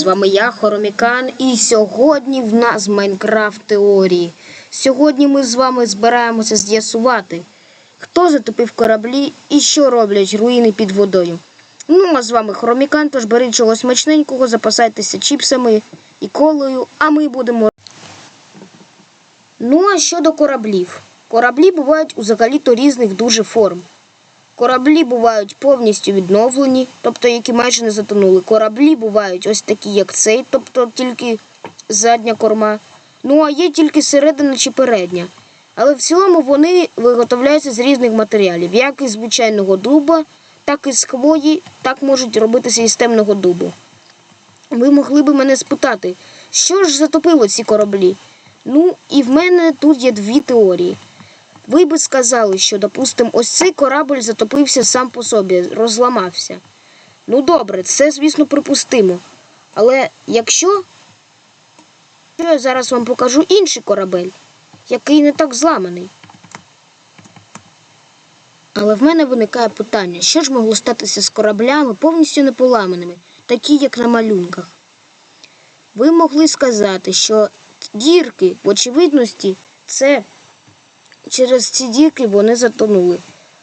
З вами я, Хоромікан, і сьогодні в нас Майнкрафт теорії. Сьогодні ми з вами збираємося з'ясувати, хто затопив кораблі і що роблять руїни під водою. Ну, а з вами Хромікан, тож беріть чогось смачненького, запасайтеся чіпсами і колою, а ми будемо. Ну, а щодо кораблів. Кораблі бувають взагалі-то різних дуже форм. Кораблі бувають повністю відновлені, тобто які майже не затонули. Кораблі бувають ось такі, як цей, тобто тільки задня корма. Ну а є тільки середина чи передня. Але в цілому вони виготовляються з різних матеріалів, як із звичайного дуба, так і з хвої, так можуть робитися із темного дубу. Ви могли би мене спитати, що ж затопило ці кораблі? Ну, і в мене тут є дві теорії. Ви би сказали, що, допустимо, ось цей корабль затопився сам по собі, розламався. Ну добре, це, звісно, припустимо. Але якщо я зараз вам покажу інший корабель, який не так зламаний. Але в мене виникає питання, що ж могло статися з кораблями повністю неполаманими, такі як на малюнках. Ви могли сказати, що дірки в очевидності це через ці дірки вони затонули.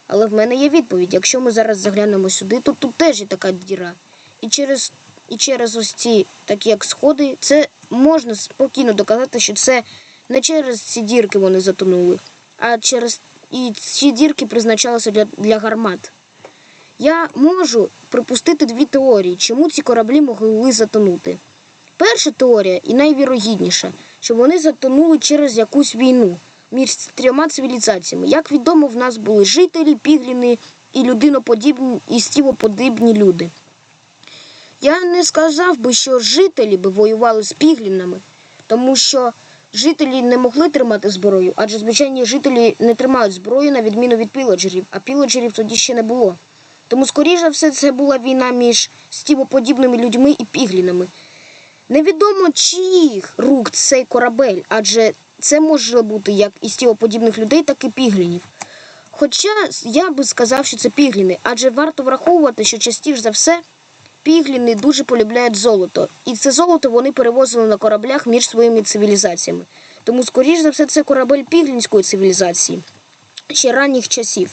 Але в мене є відповідь. Якщо ми зараз заглянемо сюди, то тут теж є така діра. І через, і через ось ці, такі як сходи, це можна спокійно доказати, що це не через ці дірки вони затонули, а через і ці дірки призначалися для, для гармат. Я можу припустити дві теорії, чому ці кораблі могли затонути. Перша теорія і найвірогідніша, що вони затонули через якусь війну між трьома цивілізаціями. Як відомо, в нас були жителі, пігліни і людиноподібні і стівоподібні люди. Я не сказав би, що жителі би воювали з піглінами, тому що жителі не могли тримати зброю, адже звичайні жителі не тримають зброю на відміну від пілоджерів, а пілоджерів тоді ще не було. Тому, скоріше все, це була війна між стівоподібними людьми і піглінами. Невідомо чиїх рук цей корабель, адже це може бути як і стілоподібних людей, так і піглінів. Хоча я би сказав, що це пігліни, адже варто враховувати, що частіше за все пігліни дуже полюбляють золото, і це золото вони перевозили на кораблях між своїми цивілізаціями. Тому, скоріш за все, це корабель піглінської цивілізації ще ранніх часів.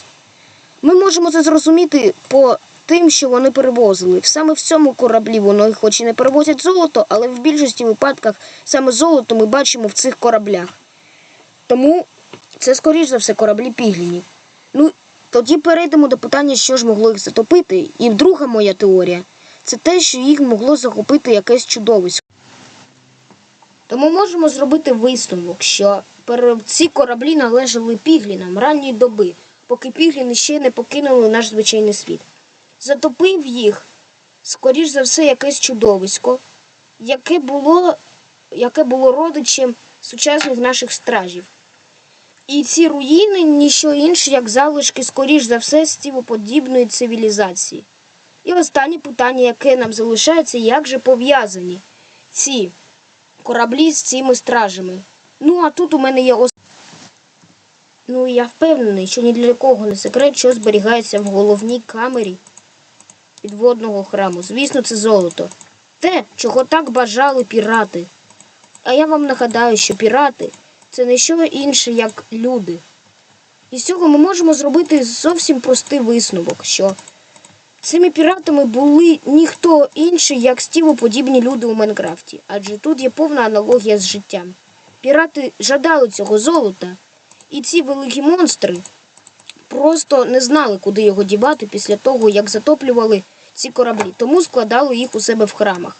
Ми можемо це зрозуміти по тим, що вони перевозили. Саме в цьому кораблі вони хоч і не перевозять золото, але в більшості випадках саме золото ми бачимо в цих кораблях. Тому це, скоріш за все, кораблі піглінів. Ну, тоді перейдемо до питання, що ж могло їх затопити. І друга моя теорія це те, що їх могло захопити якесь чудовисько. Тому можемо зробити висновок, що ці кораблі належали піглінам ранньої доби, поки пігліни ще не покинули наш звичайний світ. Затопив їх, скоріш за все, якесь чудовисько, яке було, яке було родичем сучасних наших стражів. І ці руїни ніщо інше, як залишки, скоріш за все, стівоподібної цивілізації. І останнє питання, яке нам залишається, як же пов'язані ці кораблі з цими стражами. Ну, а тут у мене є ос... Ну, я впевнений, що ні для кого не секрет, що зберігається в головній камері підводного храму. Звісно, це золото. Те, чого так бажали пірати. А я вам нагадаю, що пірати це не що інше, як люди. І з цього ми можемо зробити зовсім простий висновок, що цими піратами були ніхто інший, як стівоподібні люди у Майнкрафті, адже тут є повна аналогія з життям. Пірати жадали цього золота, і ці великі монстри просто не знали, куди його дівати після того, як затоплювали ці кораблі, тому складали їх у себе в храмах.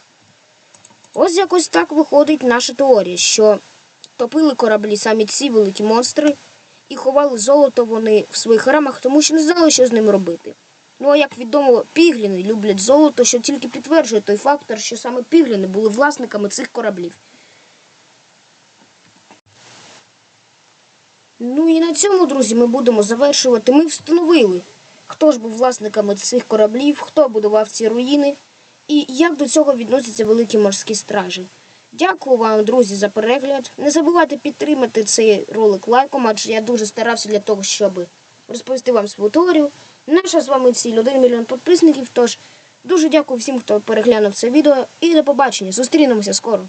Ось якось так виходить наша теорія, що топили кораблі самі ці великі монстри і ховали золото вони в своїх храмах, тому що не знали, що з ним робити. Ну а як відомо, пігліни люблять золото, що тільки підтверджує той фактор, що саме пігліни були власниками цих кораблів. Ну і на цьому, друзі, ми будемо завершувати. Ми встановили, хто ж був власниками цих кораблів, хто будував ці руїни і як до цього відносяться великі морські стражі. Дякую вам, друзі, за перегляд. Не забувайте підтримати цей ролик лайком, адже я дуже старався для того, щоб розповісти вам свою теорію. Наша з вами ціль 1 мільйон підписників, тож Дуже дякую всім, хто переглянув це відео. І до побачення. Зустрінемося скоро.